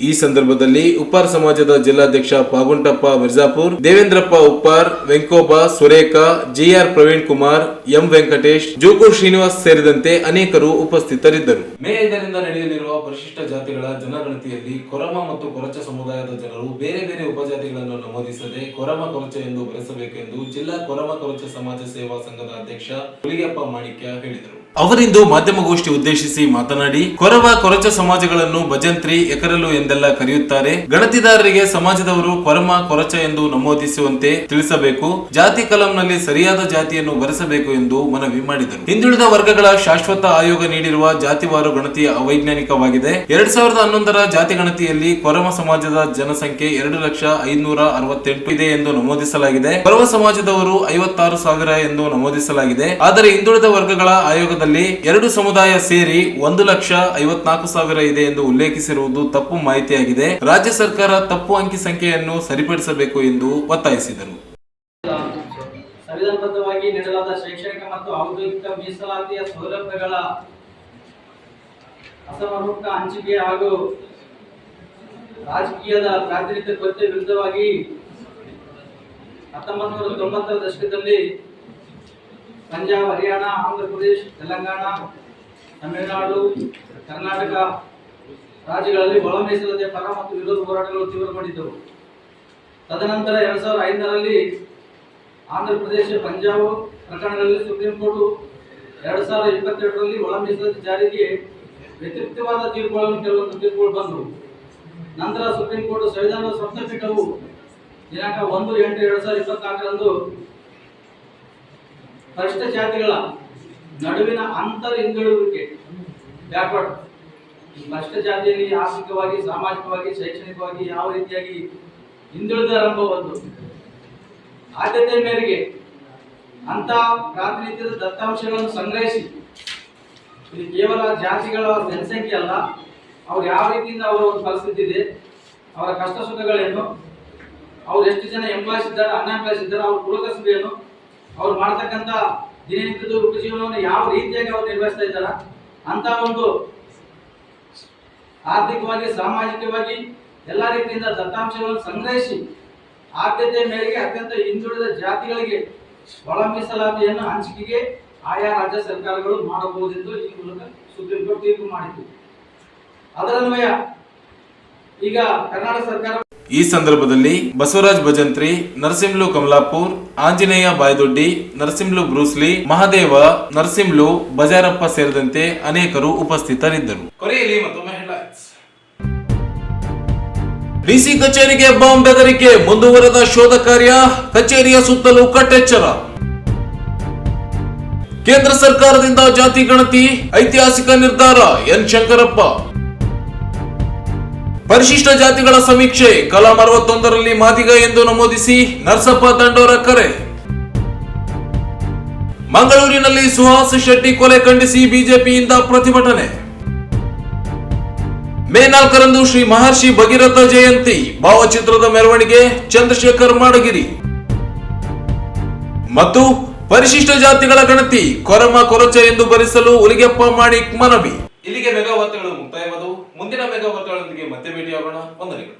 ಈ ಸಂದರ್ಭದಲ್ಲಿ ಉಪ್ಪಾರ್ ಸಮಾಜದ ಜಿಲ್ಲಾಧ್ಯಕ್ಷ ಪಾಗುಂಟಪ್ಪ ಮಿರ್ಜಾಪುರ್ ದೇವೇಂದ್ರಪ್ಪ ಉಪ್ಪಾರ್ ವೆಂಕೋಬ ಸುರೇಖಾ ಜಿಆರ್ ಪ್ರವೀಣ್ ಕುಮಾರ್ ಎಂ ವೆಂಕಟೇಶ್ ಜೋಕು ಶ್ರೀನಿವಾಸ್ ಸೇರಿದಂತೆ ಅನೇಕರು ಉಪಸ್ಥಿತರಿದ್ದರು. ಮೇ ಐದರಿಂದ ನಡೆಯಲಿರುವ ಪರಿಶಿಷ್ಟ ಜಾತಿಗಳ ಜನಗಣತಿಯಲ್ಲಿ ಕೊರಮ ಮತ್ತು ಕೊರಚ ಸಮುದಾಯದ ಜನರು ಬೇರೆ ಬೇರೆ ಉಪಜಾತಿಗಳನ್ನು ನಮೂದಿಸದೆ ಕೊರಮ ಕೊರಚ ಎಂದು ಬರೆಸಬೇಕೆಂದು ಜಿಲ್ಲಾ ಕೊರಮ ಕೊರಚ ಸಮಾಜ ಸೇವಾ ಸಂಘದ ಅಧ್ಯಕ್ಷ ಹುಲಿಯಪ್ಪ ಮಾಣಿಕ್ಯ ಹೇಳಿದರು. ಅವರಿಂದು ಮಾಧ್ಯಮಗೋಷ್ಠಿ ಉದ್ದೇಶಿಸಿ ಮಾತನಾಡಿ, ಕೊರವ ಕೊರಚ ಸಮಾಜಗಳನ್ನು ಭಜಂತ್ರಿ ಎಕರಲು ಎಂದೆಲ್ಲ ಕರೆಯುತ್ತಾರೆ. ಗಣತಿದಾರರಿಗೆ ಸಮಾಜದವರು ಕೊರಮ ಕೊರಚ ಎಂದು ನಮೂದಿಸುವಂತೆ ತಿಳಿಸಬೇಕು. ಜಾತಿ ಕಲಂನಲ್ಲಿ ಸರಿಯಾದ ಜಾತಿಯನ್ನು ಬರೆಸಬೇಕು ಎಂದು ಮನವಿ ಮಾಡಿದರು. ಹಿಂದುಳಿದ ವರ್ಗಗಳ ಶಾಶ್ವತ ಆಯೋಗ ನೀಡಿರುವ ಜಾತಿವಾರು ಗಣತಿ ಅವೈಜ್ಞಾನಿಕವಾಗಿದೆ. ಎರಡ್ ಸಾವಿರದ ಹನ್ನೊಂದರ ಜಾತಿ ಗಣತಿಯಲ್ಲಿ ಕೊರಮ ಸಮಾಜದ ಜನಸಂಖ್ಯೆ ಎರಡು ಲಕ್ಷ ಐನೂರ ಅರವತ್ತೆಂಟು ಇದೆ ಎಂದು ನಮೂದಿಸಲಾಗಿದೆ. ಕೊರವ ಸಮಾಜದವರು ಐವತ್ತಾರು ಸಾವಿರ ಎಂದು ನಮೂದಿಸಲಾಗಿದೆ. ಆದರೆ ಹಿಂದುಳಿದ ವರ್ಗಗಳ ಆಯೋಗದಲ್ಲಿ ಎರಡು ಸಮುದಾಯ ಸೇರಿ ಒಂದು ಲಕ್ಷ ಐವತ್ನಾಲ್ಕು ಸಾವಿರ ಇದೆ ಎಂದು ಉಲ್ಲೇಖಿಸಿರುವುದು ತಪ್ಪು ಮಾಹಿತಿಯಾಗಿದೆ. ರಾಜ್ಯ ಸರ್ಕಾರ ತಪ್ಪು ಅಂಕಿ ಸಂಖ್ಯೆಯನ್ನು ಸರಿಪಡಿಸಬೇಕು ಎಂದು ಒತ್ತಾಯಿಸಿದರು. ಸಂವಿಧಾನಬದ್ಧವಾಗಿ ನೀಡಲಾದ ಶೈಕ್ಷಣಿಕ ಮತ್ತು ಔದ್ಯೋಗಿಕ ಮೀಸಲಾತಿಯ ಸೌಲಭ್ಯಗಳ ಅಸಮರ್ಪಕ ಹಂಚಿಕೆ ಹಾಗೂ ರಾಜಕೀಯದ ಪ್ರಾತಿನಿಧ್ಯ ಕೊರತೆ ವಿರುದ್ಧವಾಗಿ ಹತ್ತೊಂಬತ್ತು ನೂರ ತೊಂಬತ್ತರ ದಶಕದಲ್ಲಿ ಪಂಜಾಬ್, ಹರಿಯಾಣ, ಆಂಧ್ರ ಪ್ರದೇಶ್, ತೆಲಂಗಾಣ, ತಮಿಳುನಾಡು, ಕರ್ನಾಟಕ ರಾಜ್ಯಗಳಲ್ಲಿ ಒಳ ಮೀಸಲತೆ ಪರ ಮತ್ತು ವಿರೋಧ ಹೋರಾಟಗಳು ತೀವ್ರಗೊಂಡಿದ್ದವು. ತದನಂತರ ಎರಡು ಸಾವಿರದ ಐದರಲ್ಲಿ ಆಂಧ್ರ ಪ್ರದೇಶ, ಪಂಜಾಬ್ ಪ್ರಕರಣಗಳಲ್ಲಿ ಸುಪ್ರೀಂ ಕೋರ್ಟ್ ಎರಡು ಸಾವಿರದ ಇಪ್ಪತ್ತೆರಡರಲ್ಲಿ ಒಳ ಮೀಸಲಾತಿ ಜಾರಿಗೆ ವ್ಯತಿರಿಕ್ತವಾದ ತೀರ್ಪುಗಳನ್ನು ಕೆಲವೊಂದು ತೀರ್ಪುಗಳು ಬಂದವು. ನಂತರ ಸುಪ್ರೀಂ ಕೋರ್ಟ್ ಸಂವಿಧಾನದ ಸಪ್ತಪೀಠವು ದಿನಾಂಕ ಒಂದು ಎಂಟು ಎರಡು ಸಾವಿರದ ಇಪ್ಪತ್ನಾಲ್ಕರಂದು ಪರಿಶಿಷ್ಟ ಜಾತಿಗಳ ನಡುವಿನ ಅಂತರ್ ಹಿಂದುಳಿಯುವಿಕೆ ಬ್ಯಾಕ್ವರ್ಡ್ ಪರಿಶಿಷ್ಟ ಜಾತಿಯಲ್ಲಿ ಆರ್ಥಿಕವಾಗಿ, ಸಾಮಾಜಿಕವಾಗಿ, ಶೈಕ್ಷಣಿಕವಾಗಿ ಯಾವ ರೀತಿಯಾಗಿ ಹಿಂದುಳಿದ ಆರಂಭವದ್ದು ಆದ್ಯತೆ ಮೇರೆಗೆ ಅಂತ ಪ್ರಾತಿನಿಧ್ಯದ ದತ್ತಾಂಶಗಳನ್ನು ಸಂಗ್ರಹಿಸಿ, ಇದು ಕೇವಲ ಜಾತಿಗಳ ಜನಸಂಖ್ಯೆ ಅಲ್ಲ, ಅವ್ರು ಯಾವ ರೀತಿಯಿಂದ ಅವರ ಒಂದು ಪರಿಸ್ಥಿತಿ ಅವರ ಕಷ್ಟ ಸುಖಗಳೇನು, ಅವ್ರು ಎಷ್ಟು ಜನ ಎಂಪ್ಲಾಯ್ಸ್ ಇದ್ದಾರೆ ಅನ್ಎಂಪ್ಲಾಯ್ಸ್ ಇದ್ದಾರೆ, ಅವ್ರ ಕುಲಕಸಬು ಏನು ಅವ್ರು ಮಾಡ್ತಕ್ಕಂಥ ದಿನನಿತ್ಯದ ಉಪಜೀವನವನ್ನು ಯಾವ ರೀತಿಯಾಗಿ ಅವ್ರು ನಿರ್ವಹಿಸ್ತಾ ಇದ್ದಾರ? ಅಂತ ಒಂದು ಆರ್ಥಿಕವಾಗಿ, ಸಾಮಾಜಿಕವಾಗಿ ಎಲ್ಲ ರೀತಿಯಿಂದ ದತ್ತಾಂಶಗಳನ್ನು ಸಂಗ್ರಹಿಸಿ ಆದ್ಯತೆ ಮೇರೆಗೆ ಅತ್ಯಂತ ಹಿಂದುಳಿದ ಜಾತಿಗಳಿಗೆ ಒಳ ಹಂಚಿಕೆಗೆ ಆಯಾ ರಾಜ್ಯ ಸರ್ಕಾರಗಳು ಮಾಡಬಹುದೆಂದು ಈ ಮೂಲಕ ಸುಪ್ರೀಂ ಕೋರ್ಟ್ ತೀರ್ಪು ಮಾಡಿತು ಅದರನ್ವಯ ಈಗ ಕರ್ನಾಟಕ ಸರ್ಕಾರ ಈ ಸಂದರ್ಭದಲ್ಲಿ ಬಸವರಾಜ್ ಭಜಂತ್ರಿ, ನರಸಿಂಹ್ಲು ಕಮಲಾಪುರ್, ಆಂಜನೇಯ ಬಾಯ್ದೊಡ್ಡಿ, ನರಸಿಂಹ್ಲು ಬ್ರೂಸ್ಲಿ ಮಹಾದೇವ, ನರಸಿಂಹ್ಲು ಬಜಾರಪ್ಪ ಸೇರಿದಂತೆ ಅನೇಕರು ಉಪಸ್ಥಿತರಿದ್ದರು. ಮತ್ತೊಮ್ಮೆ ಡಿಸಿ ಕಚೇರಿಗೆ ಬಾಂಬ್ ಬೆದರಿಕೆ, ಮುಂದುವರೆದ ಶೋಧ ಕಾರ್ಯ, ಕಚೇರಿಯ ಸುತ್ತಲೂ ಕಟ್ಟೆಚ್ಚರ. ಕೇಂದ್ರ ಸರ್ಕಾರದಿಂದ ಜಾತಿ ಗಣತಿ, ಐತಿಹಾಸಿಕ ನಿರ್ಧಾರ, ಎನ್. ಶಂಕರಪ್ಪ. ಪರಿಶಿಷ್ಟ ಜಾತಿಗಳ ಸಮೀಕ್ಷೆ ಕಲಾಂ ಅರವತ್ತೊಂದರಲ್ಲಿ ಮಾದಿಗ ಎಂದು ನಮೂದಿಸಿ ನರಸಪ್ಪ ದಂಡೋರ ಕರೆ. ಮಂಗಳೂರಿನಲ್ಲಿ ಸುಹಾಸ್ ಶೆಟ್ಟಿ ಕೊಲೆ ಖಂಡಿಸಿ ಬಿಜೆಪಿಯಿಂದ ಪ್ರತಿಭಟನೆ. ಮೇ ನಾಲ್ಕರಂದು ಶ್ರೀ ಮಹರ್ಷಿ ಭಗೀರಥ ಜಯಂತಿ ಭಾವಚಿತ್ರದ ಮೆರವಣಿಗೆ ಚಂದ್ರಶೇಖರ್ ಮಾಡಗಿರಿ. ಮತ್ತು ಪರಿಶಿಷ್ಟ ಜಾತಿಗಳ ಗಣತಿ ಕೊರಮ ಕೊರಚ ಎಂದು ಭರಿಸಲು ಉಲಿಗೆಪ್ಪ ಮಾಣಿಕ್ ಮನವಿ. ಇಲ್ಲಿಗೆ ಮೆಗಾ ವಾರ್ತೆಗಳು ಮುಕ್ತಾಯವಾದವು. ಮುಂದಿನ ಮೆಗಾ ವಾರ್ತೆಗಳೊಂದಿಗೆ ಮತ್ತೆ ಭೇಟಿಯಾಗೋಣ ವಂದನೆಗಳು